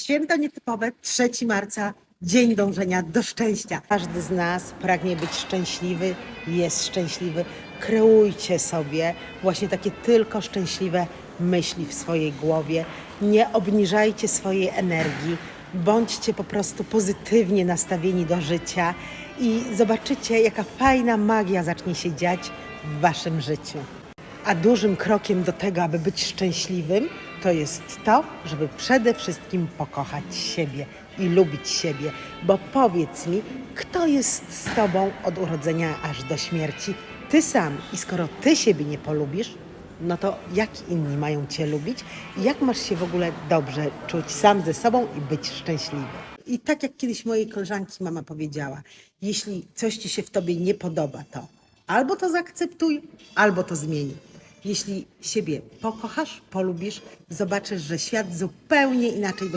Święto nietypowe, 3 marca, Dzień Dążenia do Szczęścia. Każdy z nas pragnie być szczęśliwy, jest szczęśliwy. Kreujcie sobie właśnie takie tylko szczęśliwe myśli w swojej głowie. Nie obniżajcie swojej energii. Bądźcie po prostu pozytywnie nastawieni do życia i zobaczycie, jaka fajna magia zacznie się dziać w waszym życiu. A dużym krokiem do tego, aby być szczęśliwym, to jest to, żeby przede wszystkim pokochać siebie i lubić siebie. Bo powiedz mi, kto jest z tobą od urodzenia aż do śmierci? Ty sam. I skoro ty siebie nie polubisz, no to jak inni mają cię lubić? I jak masz się w ogóle dobrze czuć sam ze sobą i być szczęśliwy? I tak jak kiedyś mojej koleżanki mama powiedziała, jeśli coś ci się w tobie nie podoba, to albo to zaakceptuj, albo to zmień. Jeśli siebie pokochasz, polubisz, zobaczysz, że świat zupełnie inaczej będzie